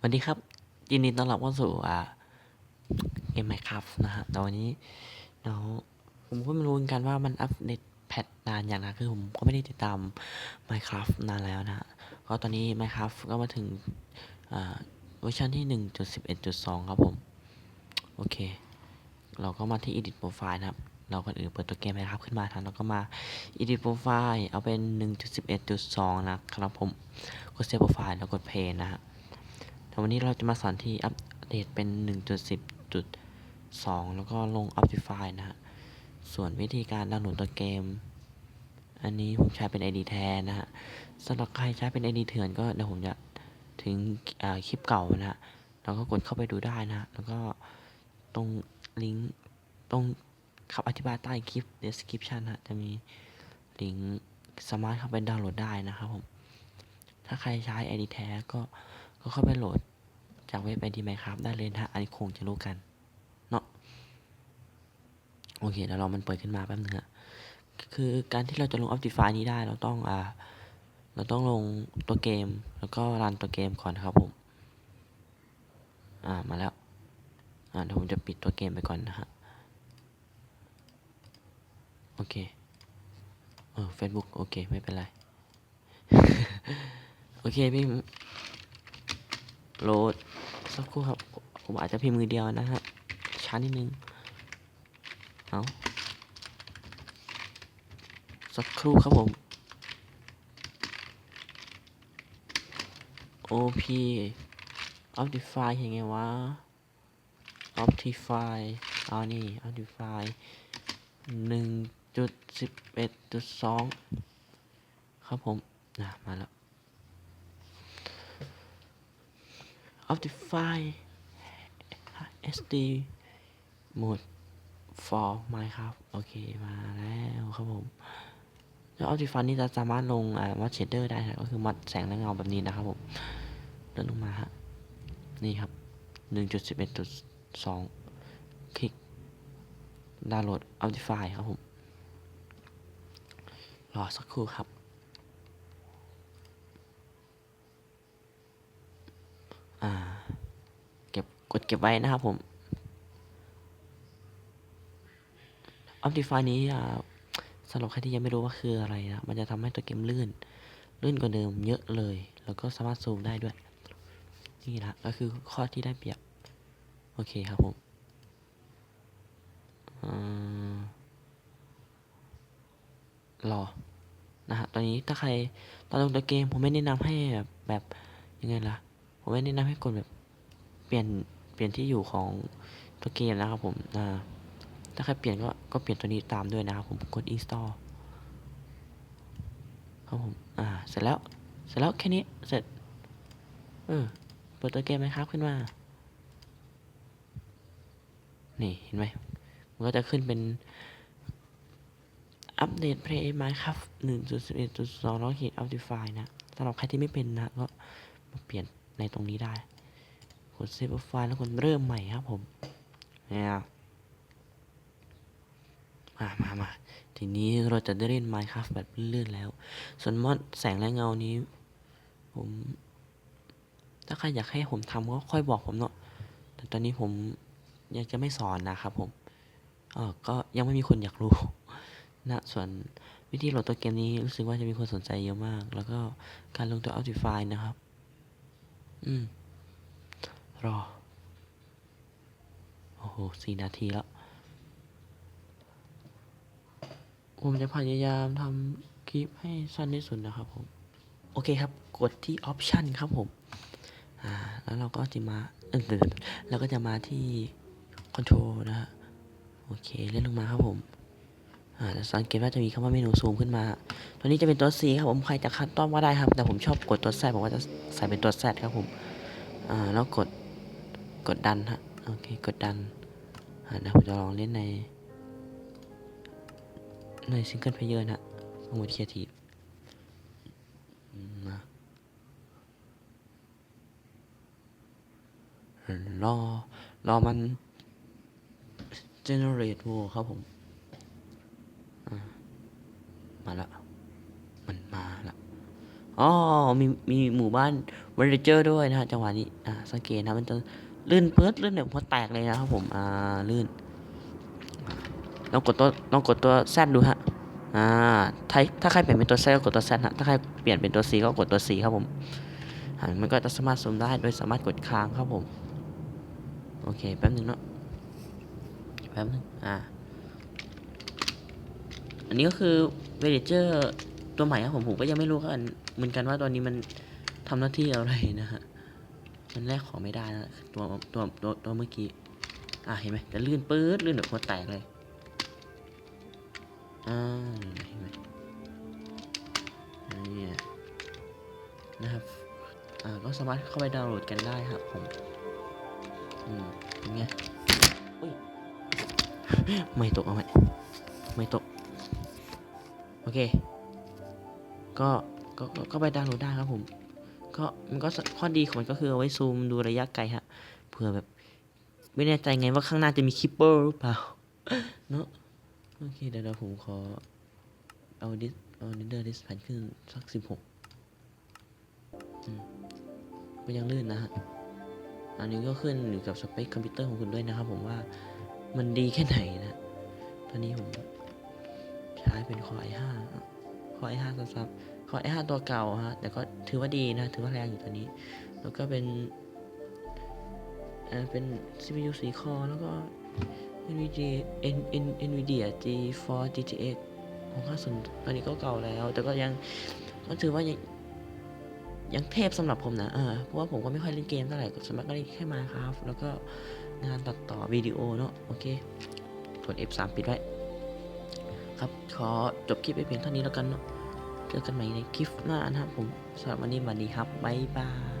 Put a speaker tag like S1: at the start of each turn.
S1: สวัสดีครับ ยินดีต้อนรับเข้าสู่อ่าเกมไมครับนะฮะแต่วันนี้เดี๋ยวผมก็ไม่รู้เหมือนกันว่ามันอัปเดตแพทนานอย่างนะคือผมก็ไม่ได้ติดตาม Minecraft นานแล้วนะฮะก็ตอนนี้ Minecraft ก็มาถึงอ่าเวอร์ชันที่ 1.11.2 ครับผม โอเค เราก็มาที่ Edit Profile นะครับ เราก่อนอื่นเปิดตัวเกม Minecraft ขึ้นมาทันเราก็มา Edit Profile เอาเป็น 1.11.2 นะครับผมกด Save Profile แล้วกด Play นะฮะ วันนี้เราจะมาสอนที่อัปเดตเป็น 1.10.2 แล้วก็ลง Optify นะฮะ ส่วนวิธีการดาวน์โหลดตัวเกม อันนี้ผมใช้เป็น ID แทนนะฮะสำหรับใครใช้เป็น ID เถื่อนก็เดี๋ยวผมจะถึงคลิปเก่านะฮะเราก็กดเข้าไปดูได้นะแล้วก็ตรงลิงก์ตรงคำอธิบายใต้คลิป description นะฮะ จะมีลิงก์สามารถเข้าไปดาวน์โหลดได้นะครับผม ถ้าใครใช้ ID แท้ก็ ก็เข้าไปโหลด จากเว็บ ID Minecraft ได้เลยนะฮะอันนี้คงจะรู้กันเนาะโอเคเดี๋ยวเรามันเปิดขึ้นมาแป๊บนึงฮะคือการที่เราจะลง Optify นี้ได้เราต้องอ่าเราต้องลงตัวเกมแล้วก็รันตัวเกมก่อนนะครับผมอ่ามาแล้วอ่าเดี๋ยวผมจะปิดตัวเกมไปก่อนนะฮะโอเคเออ Facebook โอเค ไม่เป็นไร โอเคพี่ โหลดสักครู่ครับผมอาจจะพิมพ์มือเดียวนะฮะช้านิดนึงเอาสักครู่ครับผม OP Optify ยังไงวะ Optify เอานี่ Optify หนึ่งจุดสิบเอ็ดจุดสองครับผมนะมาแล้ว Optify SD mode for Minecraft โอเค มาแล้วครับผมแล้ว Optify นี่จะสามารถลงอ่ามัดเชดเดอร์ได้นะก็คือมัดแสงและเงาแบบนี้นะครับผมเดินลงมาฮะ นี่ครับ 1.11.2 คลิกดาวน์โหลด Optify ครับผม รอสักครู่ครับ อ่า เก็บกดเก็บไว้นะครับผม Optify นี้สำหรับใครที่ยังไม่รู้ว่าคืออะไรนะมันจะทำให้ตัวเกมลื่น ลื่นกว่าเดิมเยอะเลย แล้วก็สามารถซูมได้ด้วย นี่นะก็คือข้อที่ได้เปรียบ โอเคครับผมรอ นะฮะ ตอนนี้ถ้าใครตอนลงตัวเกมผมไม่แนะนำให้แบบแบบยังไงล่ะ ผมไม่แนะนำให้กดแบบเปลี่ยนเปลี่ยนที่อยู่ของตัวเกมนะครับผมอ่าถ้าใครเปลี่ยนก็ก็เปลี่ยนตัวนี้ตามด้วยนะครับผมกด install ครับผมอ่าเสร็จแล้วเสร็จแล้วแค่นี้เสร็จเออเปิดตัวเกมไหมครับขึ้นมา นี่เห็นไหมมันก็จะขึ้นเป็นอัปเดต Play Minecraft 1.11.2แล้วเขียน Optify นะสำหรับใครที่ไม่เป็นนะก็มาเปลี่ยน ในตรงนี้ได้ กด Save File แล้วกดเริ่มใหม่ครับผมเนี่ยมามามาทีนี้เราจะได้เล่น Minecraft แบบลื่นๆแล้ว ส่วนมอดแสงและเงานี้ ผม ถ้าใครอยากให้ผมทำก็ค่อยบอกผมเนาะ แต่ตอนนี้ผมยังจะไม่สอนนะครับผมเออก็ยังไม่มีคนอยากรู้นะส่วนวิธีโหลดตัวเกมนี้รู้สึกว่าจะมีคนสนใจเยอะมาก แล้วก็การลงตัว Optify นะครับ อืม รอ โอ้โหสี่นาทีแล้ว ผมจะพยายามทำคลิปให้สั้นที่สุดนะครับผม โอเคครับ กดที่ Option ครับผม อ่า แล้วเราก็จะมาเออแล้วก็จะมาที่ Control นะฮะ โอเค เลื่อนลงมาครับผม สังเกตว่าจะมีคำว่าเมนูซูมขึ้นมา ตัวนี้จะเป็นตัว C ครับผม ใครจะคัดต้อมก็ได้ครับ แต่ผมชอบกดตัว Z ผมก็จะใส่เป็นตัว Z ครับผม อ่า แล้วกด กดดันฮะ โอเค กดดัน อ่าเดี๋ยวผมจะลองเล่นใน ในซิงเกิลเพลเยอร์นะสมุดเคียทีฟมา รอ รอมัน generate w o r ครับผม มาละ มันมาละอ๋อมีมีหมู่บ้านเวรเจอร์ด้วยนะฮะจังหวะนี้อ่าสังเกตนะมันจะลื่นเปิดลื่นแบบหัวแตกเลยนะครับผมอ่าลื่นลองกดตัวลองกดตัวแซดดูฮะอ่าถ้าถ้าใครเปลี่ยนเป็นตัวแซดก็กดตัวแซดฮะถ้าใครเปลี่ยนเป็นตัวซีก็กดตัวซีครับผมอ่ามันก็จะสามารถซูมได้โดยสามารถกดค้างครับผมโอเคแป๊บนึงเนาะแป๊บนึงอ่า อันนี้ก็คือเวรเจอร์ตัวใหม่ครับผมผมก็ยังไม่รู้กันเหมือนกันว่าตัวนี้มันทำหน้าที่อะไรนะฮะมันแลกของไม่ได้นะตัวตัวตัวตัวเมื่อกี้ อ่าเห็นไหมจะลื่นปื๊ดลื่นแบบหัวแตกเลยอ่าเห็นไหมนี่นะครับอ่าก็สามารถเข้าไปดาวน์โหลดกันได้ครับผมอืมเป็นไงอุ้ยไม่ตกเอาไหมไม่ตก อเคก็ก็ก็ก็ไปดาวน์โหลดได้ครับผมก็มันก็ข้อดีของมันก็คือเอาไว้ซูมดูระยะไกลฮะเผื่อแบบ ไม่แน่ใจไงว่าข้างหน้าจะมีคิปเปอร์หรือเปล่าเนอะโอเคเดี๋ยวผมขอเอาดิสเอาดิเดอร์ดิสแพนขึ้นสักสิบหกก็ยังลื่นนะฮะอันนี้ก็ขึ้นอยู่กับสเปคคอมพิวเตอร์ของคุณด้วยนะครับผมว่ามันดีแค่ไหนนะ ตอนนี้ผม ใช้เป็น Core i5 Core i5 ซับ Core i5 ตัวเก่าฮะ แต่ก็ถือว่าดีนะ ถือว่าแรงอยู่ตอนนี้ แล้วก็เป็นเอ่อเป็น CPU 4 core แล้วก็ NVIDIA N N NVIDIA G4 GTX 650ตอนนี้ก็เก่าแล้ว แต่ก็ยังก็ถือว่ายังยังเทพสำหรับผมนะเออเพราะว่าผมก็ไม่ค่อยเล่นเกมเท่าไหร่สมัครก็เล่นแค่มาครับ แล้วก็งานตัดต่อวิดีโอเนาะโอเคกด F3 ปิดไว้ ครับ ขอจบคลิปไปเพียงเท่านี้แล้วกันเนาะเจอกันใหม่ในคลิปหน้านะครับผมสำหรับวันนี้สวัสดีครับบ๊ายบาย